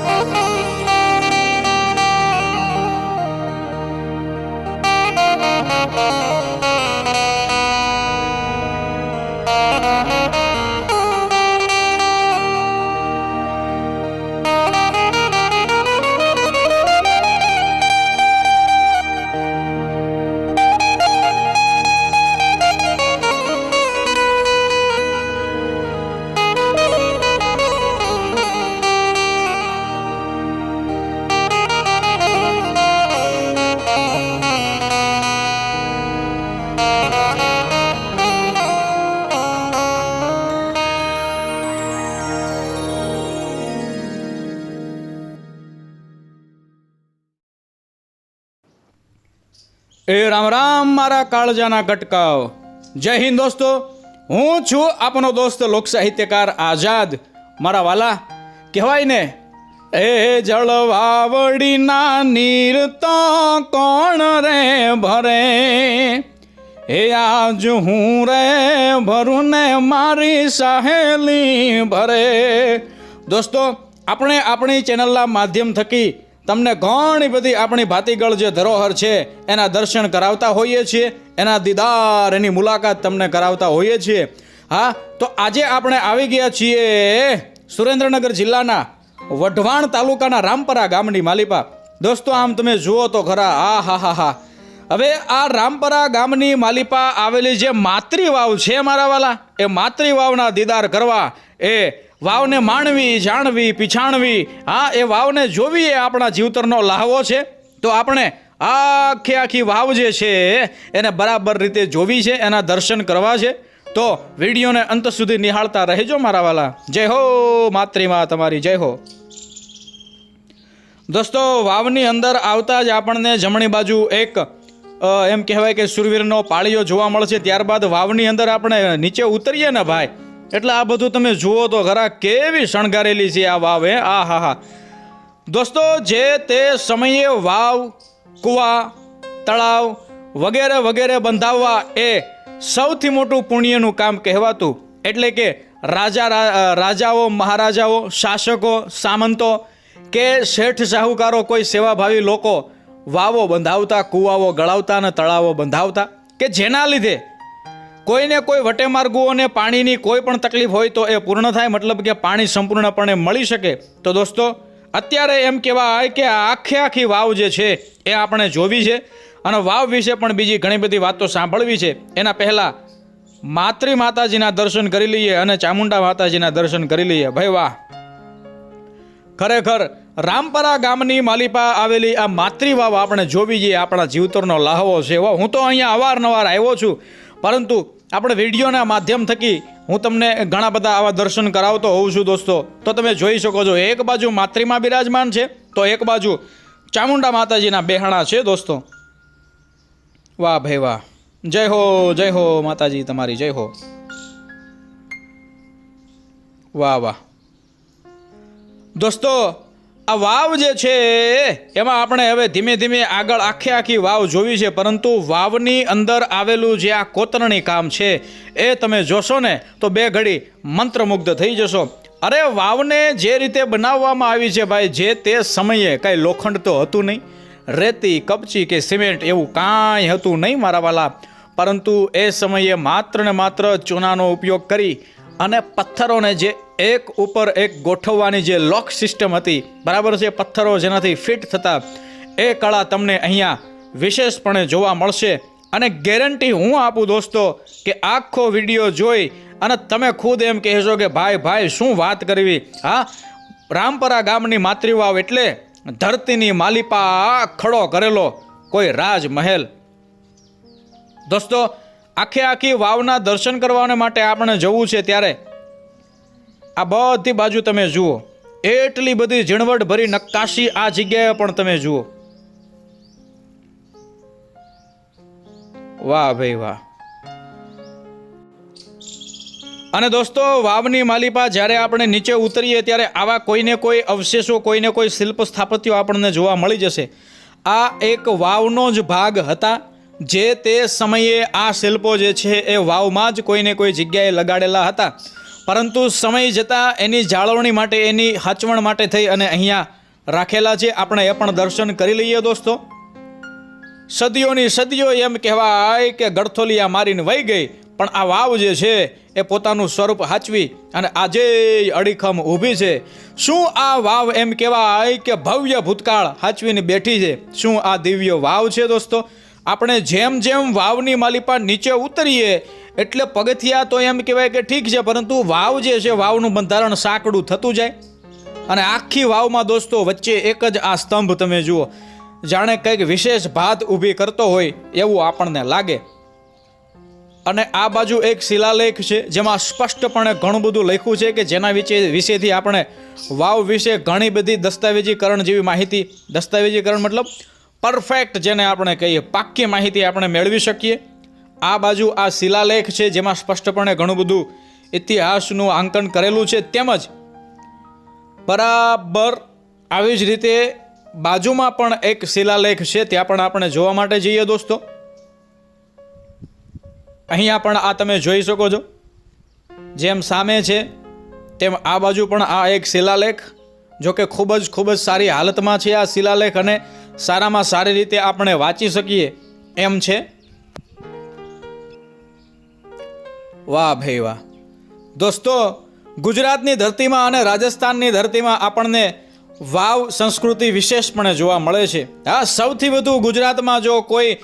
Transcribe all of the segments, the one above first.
Música એ રામ રામ મારા કાળજાના ગટકાઓ. જય હિન્દ દોસ્તો, હું છું આપનો દોસ્ત લોક સાહિત્યકાર આઝાદ. મારા વાલા, કહેવાય ને, એ જળવાવડીના નીર તો કોણ રે ભરે? એ આજ હું રે ભરું ને મારી સહેલી ભરે. દોસ્તો, આપણે આપણી ચેનલના માધ્યમ થકી તમને ઘણી બધી આપણી ભાતીગળ જે ધરોહર છે, એના દર્શન કરાવતા હોઈએ છીએ, એના દીદાર એની મુલાકાત તમને કરાવતા હોઈએ છીએ. હા, તો આજે આપણે આવી ગયા છીએ સુરેન્દ્રનગર જિલ્લાના વઢવાણ તાલુકાના રામપરા ગામની માલિપા. દોસ્તો, આમ તમે જુઓ તો ખરા, આ હા હા હા. હવે આ રામપરા ગામની માલિપા આવેલી જે માતૃવાવ છે મારા વાલા, એ માતૃવાવના દીદાર કરવા એ વાવને માણવી, જાણવી, પીછાણવી હા એ વાવને જોવી એ આપણા જીવતરનો લાહવો છે. તો આપણે આખી આખી વાવ જે છે એને બરાબર રીતે જોવી છે, એના દર્શન કરવા છે. તો વિડીયોને અંત સુધી નિહાળતા રહેજો મારા વાલા. જય હો માતૃમા તમારી, જય હો. દોસ્તો, વાવની અંદર આવતા જ આપણને જમણી બાજુ એક એમ કહેવાય કે સુરવીરનો પાળીઓ જોવા મળશે. ત્યારબાદ વાવની અંદર આપણે નીચે ઉતરીએ ને ભાઈ એટલે આ બધું તમે જુઓ તો ખરા કેવી શણગારેલી છે આ વાવ આ હા હા. દોસ્તો, જે તે સમયે વાવ, કૂવા, તળાવ વગેરે વગેરે બંધાવવા એ સૌથી મોટું પુણ્યનું કામ કહેવાતું. એટલે કે રાજા રાજાઓ, મહારાજાઓ, શાસકો, સામંતો કે શેઠ શાહુકારો કોઈ સેવાભાવી લોકો વાવો બંધાવતા, કૂવાઓ ગળાવતા અને તળાવો બંધાવતા કે જેના લીધે કોઈને કોઈ વટે માર્ગોને પાણીની કોઈ પણ તકલીફ હોય તો એ પૂર્ણ થાય, મતલબ કે પાણી સંપૂર્ણપણે મળી શકે. તો દોસ્તો, અત્યારે એમ કહેવાય કે આખે આખી વાવ જે છે, એ આપણે જોવી છે. અને વાવ વિશે પણ બીજી ઘણી બધી વાતો સાંભળવી છે. એના પહેલાં માતૃ માતાજીના દર્શન કરી લઈએ અને ચામુંડા માતાજીના દર્શન કરી લઈએ. ભાઈ વાહ. ખરેખર રામપરા ગામની માલિપા આવેલી આ માતૃવાવ આપણે જોવી જોઈએ આપણા જીવતરનો લાહવો છે. હું તો અહીંયા અવારનવાર આવ્યો છું. પરંતુ આપણે વિડીયોના માધ્યમ થકી હું તમને ઘણા બધા આવા દર્શન કરાવતો હોઉં છું દોસ્તો. તો તમે જોઈ શકો છો, એક બાજુ માતૃમાં બિરાજમાન છે, તો એક બાજુ ચામુંડા માતાજીના બેહાણા છે દોસ્તો. વાહ ભાઈ વાહ. જય હો જય હો માતાજી તમારી, જય હો. વાહ વાહ. દોસ્તો આ વાવ જે છે, એમાં આપણે હવે ધીમે ધીમે આગળ આખે આખી વાવ જોવી છે, પરંતુ વાવની અંદર આવેલું જે આ કોતરણી કામ છે, એ તમે જોશો ને, તો બે ઘડી મંત્રમુગ્ધ થઈ જશો. અરે, વાવને જે રીતે બનાવવામાં આવી છે ભાઈ, જે તે સમયે કાંઈ લોખંડ તો હતું નહીં. રેતી, કપચી કે સિમેન્ટ એવું કાંઈ હતું નહીં મારા વાલા. પરંતુ એ સમયે માત્ર ને માત્ર ચૂનાનો ઉપયોગ કરી અને પથ્થરોને જે એક ઉપર એક ગોઠવવાની જે લોક સિસ્ટમ હતી, બરાબર છે, પથ્થરો જેનાથી ફિટ થતા, એ કળા તમને અહીંયા વિશેષપણે જોવા મળશે. અને ગેરંટી હું આપું દોસ્તો કે આખો વીડિયો જોઈ અને તમે ખુદ એમ કહેશો કે ભાઈ ભાઈ, શું વાત કરવી? હા, રામપરા ગામની માતૃવાવ એટલે ધરતીની માલિપા ખડો કરેલો કોઈ રાજમહેલ. દોસ્તો આખે આખી વાવના દર્શન કરવાને માટે આપણે જવું છે ત્યારે આ બધી બાજુ તમે જુઓ. એટલી બધી ઝીણવટ ભરી નક્કાશી આ જગ્યાએ પણ તમે જુઓ. વાહ ભાઈ વાહ. અને દોસ્તો, વાવની માલિપા જ્યારે આપણે નીચે ઉતરીએ ત્યારે આવા કોઈને કોઈ અવશેષો, કોઈને કોઈ શિલ્પ સ્થાપત્યો આપણને જોવા મળી જશે. આ એક વાવનો જ ભાગ હતા. જે તે સમયે આ શિલ્પો જે છે એ વાવમાં જ કોઈને કોઈ જગ્યાએ લગાડેલા હતા. પરંતુ સમય જતાં એની જાળવણી માટે, એની હાચવણ માટે થઈ અને અહીંયા રાખેલા છે. આપણે એ પણ દર્શન કરી લઈએ દોસ્તો. સદીઓની સદીઓ એમ કહેવાય કે ગળથોલિયા મારીને વહી ગઈ, પણ આ વાવ જે છે એ પોતાનું સ્વરૂપ હાચવી અને આજે અડીખમ ઊભી છે. શું આ વાવ એમ કહેવાય કે ભવ્ય ભૂતકાળ હાચવીને બેઠી છે? શું આ દિવ્ય વાવ છે દોસ્તો? આપણે જેમ જેમ વાવની માલિપા નીચે ઉતરીએ, એટલે પગથિયા તો એમ કહેવાય કે ઠીક છે, પરંતુ વાવ જે છે, વાવનું બંધારણ સાંકડું થતું જાય. અને આખી વાવમાં દોસ્તો, વચ્ચે એક જ આ સ્તંભ તમે જુઓ. જાણે કંઈક વિશેષ ભાત ઊભી કરતો હોય એવું આપણને લાગે. અને આ બાજુ એક શિલાલેખ છે, જેમાં સ્પષ્ટપણે ઘણું બધું લખ્યું છે કે જેના વિશે વિશેથી આપણે વાવ વિશે ઘણી બધી દસ્તાવેજીકરણ જેવી માહિતી દસ્તાવેજીકરણ મતલબ પરફેક્ટ જેને આપણે કહીએ પાક્કી માહિતી આપણે મેળવી શકીએ. આ બાજુ આ શિલાલેખ છે, જેમાં સ્પષ્ટપણે ઘણું બધું ઇતિહાસનું આંકન કરેલું છે. તેમજ બરાબર આવી જ રીતે બાજુમાં પણ એક શિલાલેખ છે, ત્યાં પણ આપણે જોવા માટે જઈએ દોસ્તો. અહીંયા પણ આ તમે જોઈ શકો છો. જેમ સામે છે, તેમ આ બાજુ પણ આ એક શિલાલેખ. જો કે ખૂબ જ ખૂબ જ સારી હાલતમાં છે આ શિલાલેખ અને સારામાં સારી રીતે આપણે વાંચી શકીએ. એમ છે? વાહ ભાઈ વાહ. દોસ્તો, ગુજરાતની ધરતીમાં અને રાજસ્થાનની ધરતીમાં આપણને વાવ સંસ્કૃતિ વિશેષપણે જોવા મળે છે. હા, સૌથી વધુ ગુજરાતમાં જો કોઈ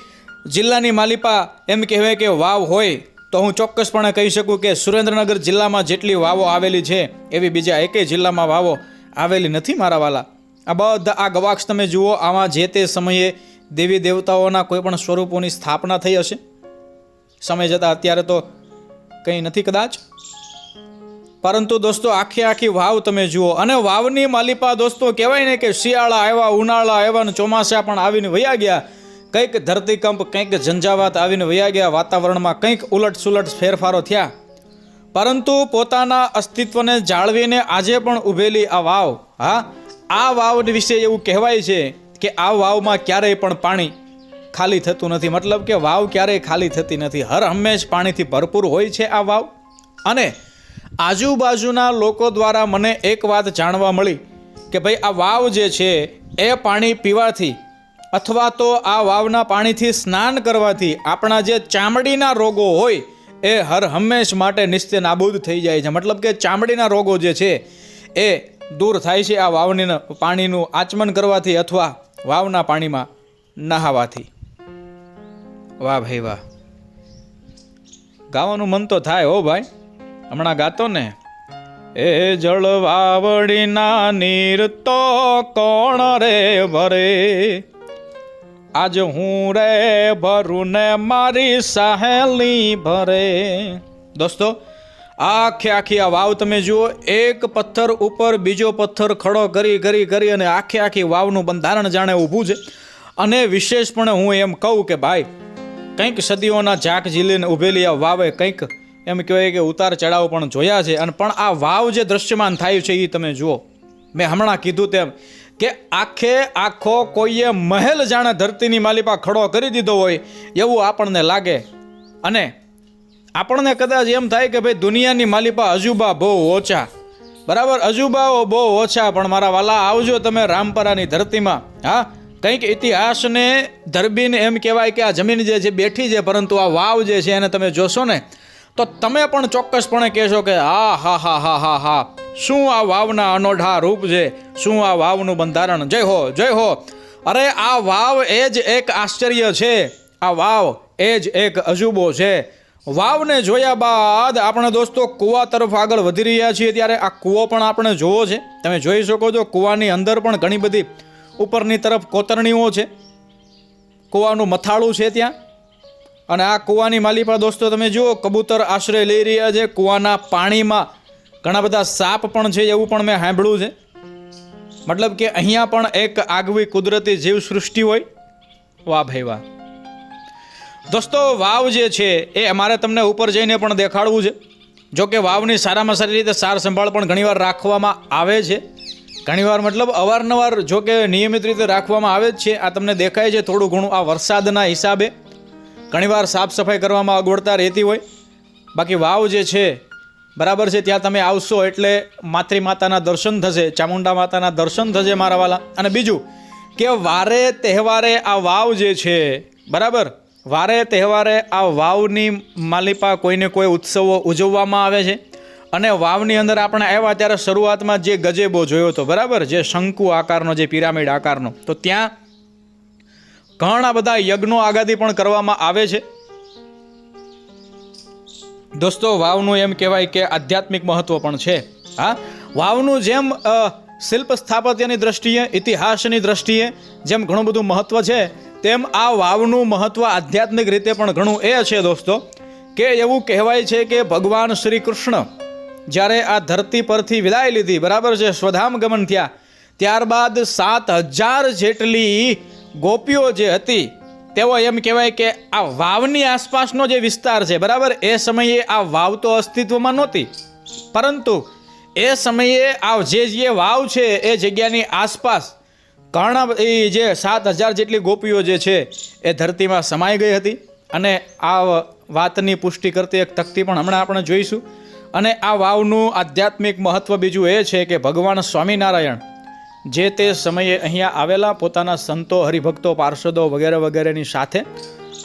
જિલ્લાની માલિપા એમ કહેવાય કે વાવ હોય, તો હું ચોક્કસપણે કહી શકું કે સુરેન્દ્રનગર જિલ્લામાં જેટલી વાવો આવેલી છે, એવી બીજા એકેય જિલ્લામાં વાવો આવેલી નથી મારા વાલા. આ બધા આ ગવાક્ષ તમે જુઓ, આમાં જે તે સમયે દેવી દેવતાઓના કોઈ પણ સ્વરૂપોની સ્થાપના થઈ હશે? સમય જતાં અત્યારે તો કંઈ નથી કદાચ? પરંતુ દોસ્તો, આખી આખી વાવ તમે જુઓ. અને વાવની માલિપા દોસ્તો, કહેવાય ને કે શિયાળા આવ્યા, ઉનાળા આવ્યા ને ચોમાસા પણ આવીને વયા ગયા. કંઈક ધરતીકંપ, કંઈક ઝંઝાવાત આવીને વયા ગયા. વાતાવરણમાં કંઈક ઉલટ સુલટ ફેરફારો થયા. પરંતુ પોતાના અસ્તિત્વને જાળવીને આજે પણ ઊભેલી આ વાવ. હા આ વાવ વિશે એવું કહેવાય છે કે આ વાવમાં ક્યારેય પણ પાણી ખાલી થતું નથી. મતલબ કે વાવ ક્યારેય ખાલી થતી નથી. હર હંમેશ પાણીથી ભરપૂર હોય છે આ વાવ. અને આજુબાજુના લોકો દ્વારા મને એક વાત જાણવા મળી કે ભાઈ, આ વાવ જે છે એ પાણી પીવાથી અથવા તો આ વાવના પાણીથી સ્નાન કરવાથી આપણા જે ચામડીના રોગો હોય એ હર હંમેશ માટે નિશ્ચય નાબૂદ થઈ જાય છે. મતલબ કે ચામડીના રોગો જે છે એ દૂર થાય છે આ વાવની પાણીનું આચમન કરવાથી અથવા વાવના પાણીમાં નહાવાથી. વાહ ભાઈ વાહ. ગાવાનું મન તો થાય હો ભાઈ. હમણાં ગાતો ને. એ જળ વાવડીના નીર તો કોણ રે ભરે? આજ હું રે ભરું ને મારી સહેલી ભરે. દોસ્તો આખે આખી આ વાવ તમે જુઓ, એક પથ્થર ઉપર બીજો પથ્થર ખડો કરી કરી કરી અને આખે આખી વાવનું બંધારણ જાણે ઊભું છે. અને વિશેષપણે હું એમ કહું કે ભાઈ, કંઈક સદીઓના જાક ઝીલીને ઊભેલી આ વાવે કંઈક એમ કહેવાય કે ઉતાર ચડાવ પણ જોયા છે. અને પણ આ વાવ જે દ્રશ્યમાન થાય છે એ તમે જુઓ. મેં હમણાં કીધું તેમ કે આખે આખો કોઈએ મહેલ જાણે ધરતીની માલિપા ખડો કરી દીધો હોય એવું આપણને લાગે. અને આપણને કદાચ એમ થાય કે ભાઈ દુનિયાની માલિપા અજુબા બહુ ઓછા. બરાબર, અજુબાઓ બહુ ઓછા, પણ મારા વાલા, આવજો તમે રામપરાની ધરતીમાં. હા, કંઈક ઇતિહાસને ધરબીને એમ કહેવાય કે આ જમીન જે છે, બેઠી છે, પરંતુ આ વાવ જે છે, એને તમે જોશો ને, તો તમે પણ ચોક્કસપણે કહેશો કે હા હા હા હા હા હા. શું આ વાવના અનોઢા રૂપ છે? શું આ વાવનું બંધારણ? જય હો જય હો. અરે, આ વાવ એ જ એક આશ્ચર્ય છે. આ વાવ એ જ એક અજુબો છે. વાવને જોયા બાદ આપણે દોસ્તો કૂવા તરફ આગળ વધી રહ્યા છીએ ત્યારે આ કૂવો પણ આપણે જોવો છે. તમે જોઈ શકો છો કૂવાની અંદર પણ ઘણી બધી ઉપરની તરફ કોતરણીઓ છે. કૂવાનું મથાળું છે ત્યાં. અને આ કૂવાની માલી પણ દોસ્તો તમે જુઓ, કબૂતર આશ્રય લઈ રહ્યા છે. કૂવાના પાણીમાં ઘણા બધા સાપ પણ છે એવું પણ મેં સાંભળ્યું છે. મતલબ કે અહીંયા પણ એક આગવી કુદરતી જીવ સૃષ્ટિ હોય. વાહ ભાઈ વાહ. દોસ્તો, વાવ જે છે, એ અમારે તમને ઉપર જઈને પણ દેખાડવું છે. જો કે વાવની સારામાં સારી રીતે સાર સંભાળ પણ ઘણીવાર રાખવામાં આવે છે. ઘણીવાર મતલબ અવારનવાર જો કે નિયમિત રીતે રાખવામાં આવે જ છે. આ તમને દેખાય છે થોડું ઘણું આ વરસાદના હિસાબે. ઘણીવાર સાફ સફાઈ કરવામાં અગવડતા રહેતી હોય. બાકી વાવ જે છે, બરાબર છે, ત્યાં તમે આવશો એટલે માતૃ માતાના દર્શન થશે, ચામુંડા માતાના દર્શન થશે મારા વાલા. અને બીજું કે વારે તહેવારે આ વાવ જે છે, બરાબર? વારે તહેવારે આ વાવની માલિપા કોઈને કોઈ ઉત્સવો ઉજવવામાં આવે છે? અને વાવની અંદર આપણે આવ્યા ત્યારે શરૂઆતમાં જે ગજેબો જોયો હતો બરાબર? જે શંકુ આકારનો, જે પિરામિડ આકારનો. તો ત્યાં ઘણા બધા યજ્ઞો આગાદી પણ કરવામાં આવે છે. દોસ્તો, વાવનું એમ કહેવાય કે આધ્યાત્મિક મહત્વ પણ છે. હા? વાવનું જેમ શિલ્પ સ્થાપત્યની દ્રષ્ટિએ, ઇતિહાસની દ્રષ્ટિએ જેમ ઘણું બધું મહત્વ છે તેમ આ વાવનું મહત્વ આધ્યાત્મિક રીતે પણ ઘણું એ છે દોસ્તો, કે એવું કહેવાય છે કે ભગવાન શ્રી કૃષ્ણ જ્યારે આ ધરતી પરથી વિદાય લીધી, બરાબર છે, સ્વધામ ગમન થયા, ત્યારબાદ સાત હજાર જેટલી ગોપીઓ જે હતી, તેઓ એમ કહેવાય કે આ વાવની આસપાસનો જે વિસ્તાર છે, બરાબર, એ સમયે આ વાવ તો અસ્તિત્વમાં નહોતી, પરંતુ એ સમયે આ જે જે વાવ છે, એ જગ્યાની આસપાસ ઘણા એ જે સાત હજાર જેટલી ગોપીઓ જે છે, એ ધરતીમાં સમાઈ ગઈ હતી. અને આ વાતની પુષ્ટિ કરતી એક તકતી પણ હમણાં આપણે જોઈશું. અને આ વાવનું આધ્યાત્મિક મહત્વ બીજું એ છે કે ભગવાન સ્વામિનારાયણ જે તે સમયે અહીંયા આવેલા પોતાના સંતો, હરિભક્તો, પાર્ષદો વગેરે વગેરેની સાથે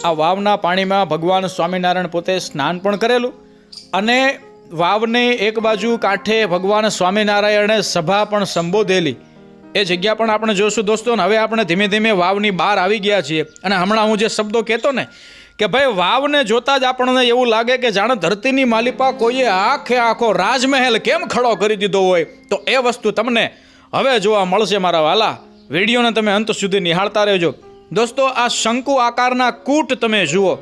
આ વાવના પાણીમાં ભગવાન સ્વામિનારાયણ પોતે સ્નાન પણ કરેલું. અને વાવને એક બાજુ કાંઠે ભગવાન સ્વામિનારાયણે સભા પણ સંબોધેલી. એ જગ્યા પણ આપણે જોઈશું દોસ્તો હવે આપણે ધીમે ધીમે વાવની બહાર આવી ગયા છીએ. અને હમણાં હું જે શબ્દો કહેતો ને, કે ભાઈ વાવને જોતા જ આપણને એવું લાગે કે જાણે ધરતીની માલિપા કોઈએ આખે આખો રાજમહેલ કેમ ખડો કરી દીધો હોય. તો એ વસ્તુ તમને હવે જોવા મળશે મારા વાલા. વિડીયોને તમે અંત સુધી નિહાળતા રહેજો. દોસ્તો, આ શંકુ આકારના કૂટ તમે જુઓ.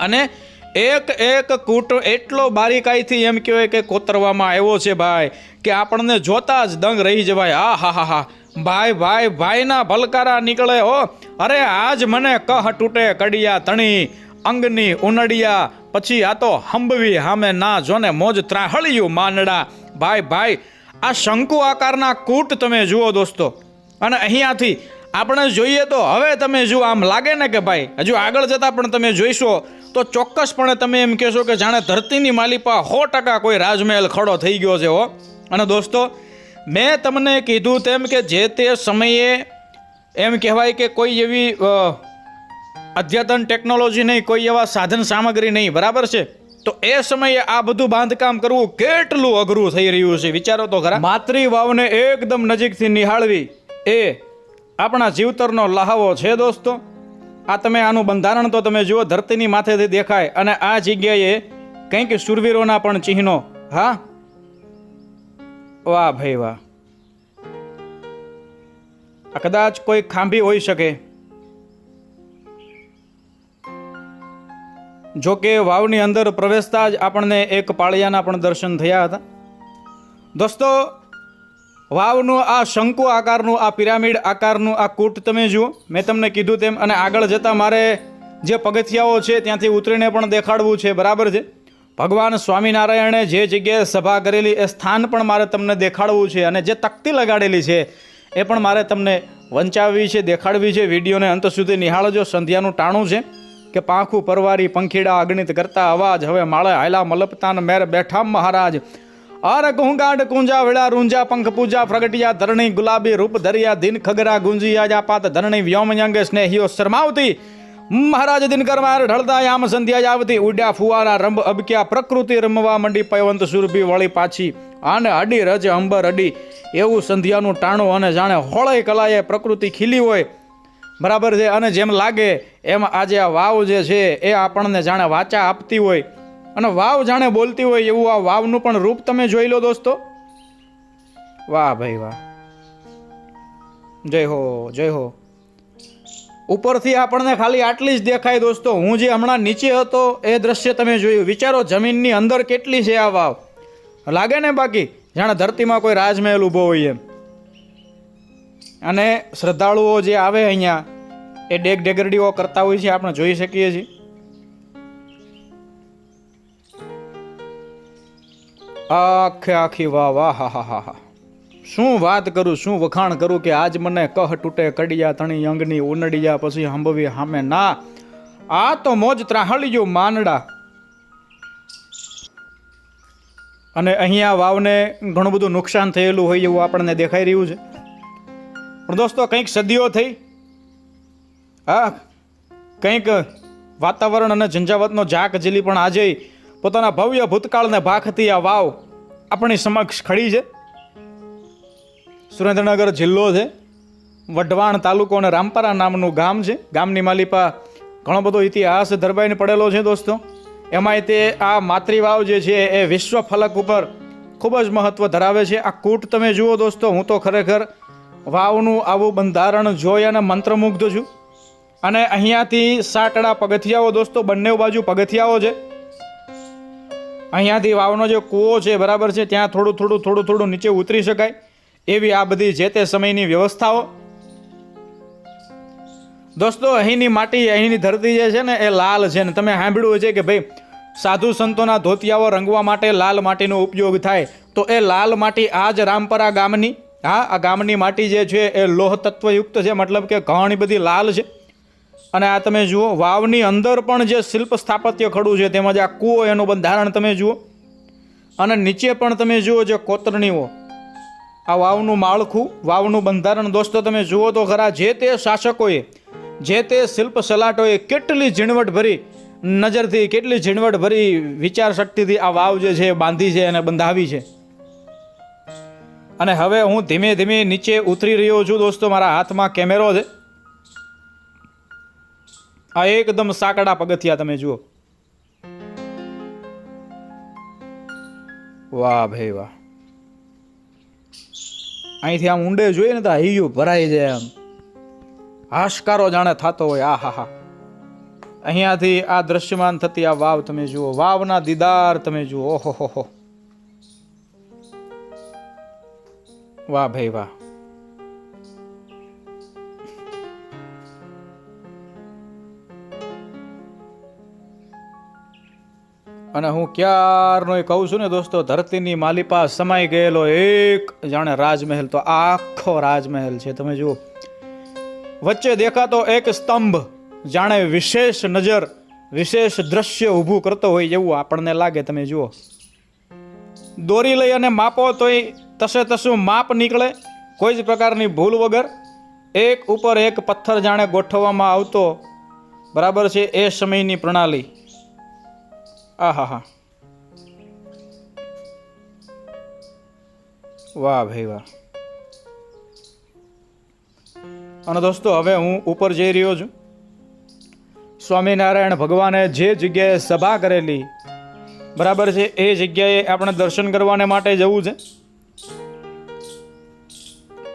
અને એક એક કૂટ એટલો બારીકાઈથી એમ કહેવાય કે કોતરવામાં આવ્યો છે ભાઈ, કે આપણને જોતા જ દંગ રહી જવાય. આ હા હા હા. ભાઈ ભાઈ, ભાઈના ભલકારા નીકળે હો. અરે આજ મને કહ તૂટે કડિયા તણી, અંગની ઉનડિયા. પછી આ તો હંબવી હામે ના જોને મોજ ત્રાહળિયું માનડા ભાઈ ભાઈ, આ શંકુ આકારના કૂટ તમે જુઓ દોસ્તો. અને અહીંયાથી આપણે જોઈએ તો હવે તમે જો આમ લાગે ને કે ભાઈ, હજુ આગળ જતાં પણ તમે જોઈશો, તો ચોક્કસપણે તમે એમ કહેશો કે જાણે ધરતીની માલિપા સો ટકા કોઈ રાજમહેલ ખડો થઈ ગયો છે હો. અને દોસ્તો, મેં તમને કીધું તેમ કે જે તે સમયે એમ કહેવાય કે કોઈ એવી અદ્યતન ટેકનોલોજી નહીં, કોઈ એવા સાધન સામગ્રી નહીં, બરાબર છે? તો એ સમયે આ બધું બાંધકામ કરવું કેટલું અઘરું થઈ રહ્યું છે, વિચારો તો ખરા. માતૃ વાવને એકદમ નજીકથી નિહાળવી એ આપણા જીવતરનો લહાવો છે, દોસ્તો. આ તમે આનું બંધારણ તો તમે જુઓ, ધરતીની માથેથી દેખાય અને આ જગ્યાએ કંઈક શુરવીરોના પણ ચિહ્નો. હા? વાહ ભાઈ વાહ. આ કદાચ કોઈ ખાંભી હોઈ શકે. જો કે વાવની અંદર પ્રવેશતા જ આપણને એક પાળિયાના પણ દર્શન થયા હતા. દોસ્તો વાવનું આ શંકુ આકારનું, આ પિરામિડ આકારનું, આ કૂટ તમે જુઓ. મેં તમને કીધું તેમ અને આગળ જતાં મારે જે પગથિયાઓ છે ત્યાંથી ઉતરીને પણ દેખાડવું છે. બરાબર છે? ભગવાન સ્વામિનારાયણે જે જગ્યાએ સભા કરેલી એ સ્થાન પણ મારે તમને દેખાડવું છે અને જે તકતી લગાડેલી છે એ પણ મારે તમને વંચાવવી છે, દેખાડવી છે. વિડીયોને અંત સુધી નિહાળજો. સંધ્યાનું ટાણું છે કે પાંખું પરવારી, પંખીડા અગણિત કરતા અવાજ. હવે માળે હાયલા મલપતાન મેર બેઠા મહારાજ. અર કુંગાડ કુંજા, વેળા, રૂંજા, પંખ, પૂજા, પ્રગટિયા, ધરણી, ગુલાબી રૂપ ધરિયા દિન, ખગરા ગુંજિયા જાપાત ધરણી વ્યોમયંગ સ્નેહીઓ, શરમાવતી. મહારાજ દિન માર ઢળતા યામ સંધ્યા જાવતી, ઉડ્યા, ફુવારા, રંભ, અબક્યા, પ્રકૃતિ રમવા મંડી પયવંત સુરભી, વળી પાછી, આને અડી, રજ, અંબર અડી. એવું સંધ્યાનું ટાણું અને જાણે હોળય કલાએ પ્રકૃતિ ખીલી હોય. બરાબર છે, અને જેમ લાગે, એમ આજે આ વાવ જે છે, એ આપણને જાણે વાચા આપતી હોય. અને વાવ જાણે બોલતી હોય એવું આ વાવનું પણ રૂપ તમે જોઈ લો દોસ્તો. વાહ ભાઈ વાહ. જય હો જય હો. ઉપરથી આપણને ખાલી આટલી જ દેખાય દોસ્તો. હું જે હમણાં નીચે હતો એ દ્રશ્ય તમે જોયું. વિચારો જમીનની અંદર કેટલી છે આ વાવ. લાગે ને બાકી? જાણે ધરતીમાં કોઈ રાજમહેલ ઊભો હોય એમ. અને શ્રદ્ધાળુઓ જે આવે અહીંયા, એ ડેગ ડેગરડીઓ કરતા હોય છે, આપણે જોઈ શકીએ છીએ. આખે આખી વાહ વાહ, હા હા હા હા. શું વાત કરું, શું વખાણ કરું કે આજ મને કહ તૂટે કડિયા તણી અંગની ઉનડિયા પછી હંભવી હામે ના. આ તો મોજ ત્રાહળિયો માનડા અને અહીંયા વાવને ઘણું બધું નુકસાન થયેલું હોય એવું આપણને દેખાઈ રહ્યું છે. પણ દોસ્તો, કંઈક સદીઓ થઈ. હા, કંઈક વાતાવરણ અને ઝંઝાવતનો ઝાક ઝીલી પણ આજે પોતાના ભવ્ય ભૂતકાળને ભાખતી આ વાવ આપણી સમક્ષ ખડી છે. સુરેન્દ્રનગર જિલ્લો છે. વઢવાણ તાલુકો અને રામપરા નામનું ગામ છે. ગામની માલિપા ઘણો બધો ઇતિહાસ ધરબાઈને પડેલો છે દોસ્તો. એમાંય તે આ માતૃવાવ જે છે એ વિશ્વ ફલક ઉપર ખૂબ જ મહત્ત્વ ધરાવે છે. આ કૂટ તમે જુઓ દોસ્તો, હું તો ખરેખર વાવનું આવું બંધારણ જોઈ અને મંત્રમુગ્ધ છું. અને અહીંયાથી સાટડા પગથિયાઓ દોસ્તો બંને બાજુ પગથિયાઓ છે. અહીંયાથી વાવનો જે કૂવો છે, બરાબર છે, ત્યાં થોડું થોડું થોડું થોડું નીચે ઉતરી શકાય. એવી આ બધી જે તે સમયની વ્યવસ્થાઓ. દોસ્તો, અહીંની માટી, અહીંની ધરતી જે છે ને, એ લાલ છે ને. તમે સાંભળ્યું છે કે ભાઈ, સાધુ સંતોના ધોતિયાઓ રંગવા માટે લાલ માટીનો ઉપયોગ થાય. તો એ લાલ માટી આ જ રામપરા ગામની, હા, આ ગામની માટી જે છે, એ લોહ તત્વયુક્ત છે. મતલબ કે ઘણી બધી લાલ છે. અને આ તમે જુઓ, વાવની અંદર પણ જે શિલ્પ સ્થાપત્ય ખડું છે, તેમજ આ કૂવો એનું બંધારણ તમે જુઓ. અને નીચે પણ તમે જુઓ જે કોતરણીઓ, આ વાવનું માળખું, વાવનું બંધારણ. દોસ્તો, તમે જુઓ તો ખરા, જે તે શાસકોએ, જે તે શિલ્પ સલાટોએ કેટલી ઝીણવટ ભરી, નજરથી કેટલી ઝીણવટ ભરી વિચાર શક્તિથી આ વાવ જે છે બાંધી છે અને બંધાવી છે. અને હવે હું ધીમે ધીમે નીચે ઉતરી રહ્યો છું દોસ્તો, મારા હાથમાં કેમેરો છે. આ એકદમ સાકડા પગથિયા તમે જુઓ. વાહ ભાઈ વાહ. અહીંથી આમ ઊંડે જોઈએ ને તો હૈયું ભરાઈ જાય આમ. હાશકારો જાણે થતો હોય, આ હા હા. અહીંયાથી આ દ્રશ્યમાન થતી આ વાવ તમે જુઓ, વાવના દીદાર તમે જુઓ, ઓહો હો. વાહ ભાઈ વાહ. અને હું ક્યારનો કહું છું ને દોસ્તો, ધરતીની માલિપા સમાઈ ગયેલો એક જાણે રાજમહેલ. તો આખો રાજમહેલ છે. તમે જુઓ. વચ્ચે દેખાતો એક સ્તંભ, જાણે વિશેષ નજર, વિશેષ દ્રશ્ય ઊભું કરતો હોય એવું આપણને લાગે. તમે જુઓ. દોરી લઈ અને માપો તોય તસે તસું માપ નીકળે. કોઈ જ પ્રકારની ભૂલ વગર એક ઉપર એક પથ્થર જાણે ગોઠવવામાં આવતો. બરાબર છે. એ સમયની પ્રણાલી. આહા હા વાહ ભાઈ વાહ. અને દોસ્તો, હવે હું ઉપર જઈ રહ્યો છું. સ્વામિનારાયણ ભગવાને જે જગ્યાએ સભા કરેલી, બરાબર છે, એ જગ્યાએ આપણે દર્શન કરવાને માટે જવું છે.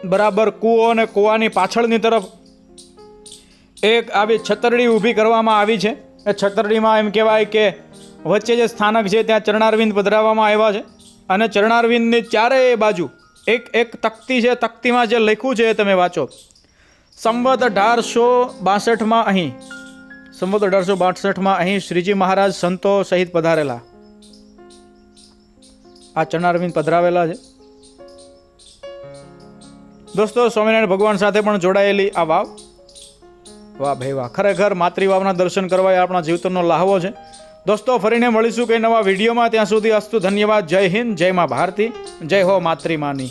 બરાબર કૂવો અને કૂવાની પાછળની તરફ એક આવી છતરડી ઊભી કરવામાં આવી છે. એ છતરડીમાં એમ કહેવાય કે વચ્ચે જે સ્થાનક છે ત્યાં ચરણારવિંદ પધરાવવામાં આવ્યા છે. અને ચરણારવિંદની ચારેય બાજુ એક એક તકતી છે, તકતીમાં જે લખ્યું છે તમે વાંચો. સંવત અઢારસો બાસઠમાં અહીં, સંવત અઢારસો બાસઠમાં અહીં શ્રીજી મહારાજ સંતો સહિત પધારેલા. આ ચરણારવિંદ પધરાવેલા છે. દોસ્તો, સ્વામિનારાયણ ભગવાન સાથે પણ જોડાયેલી આ વાવ. વાહ ભાઈ વાહ, ખરેખર માતૃવાવના દર્શન કરવા એ આપણા જીવતનો લાહવો છે. દોસ્તો, ફરીને મળીશું કંઈ નવા વિડીયોમાં. ત્યાં સુધી અસ્તુ ધન્યવાદ. જય હિન્દ, જય મા ભારતી, જય હો માતૃમાની.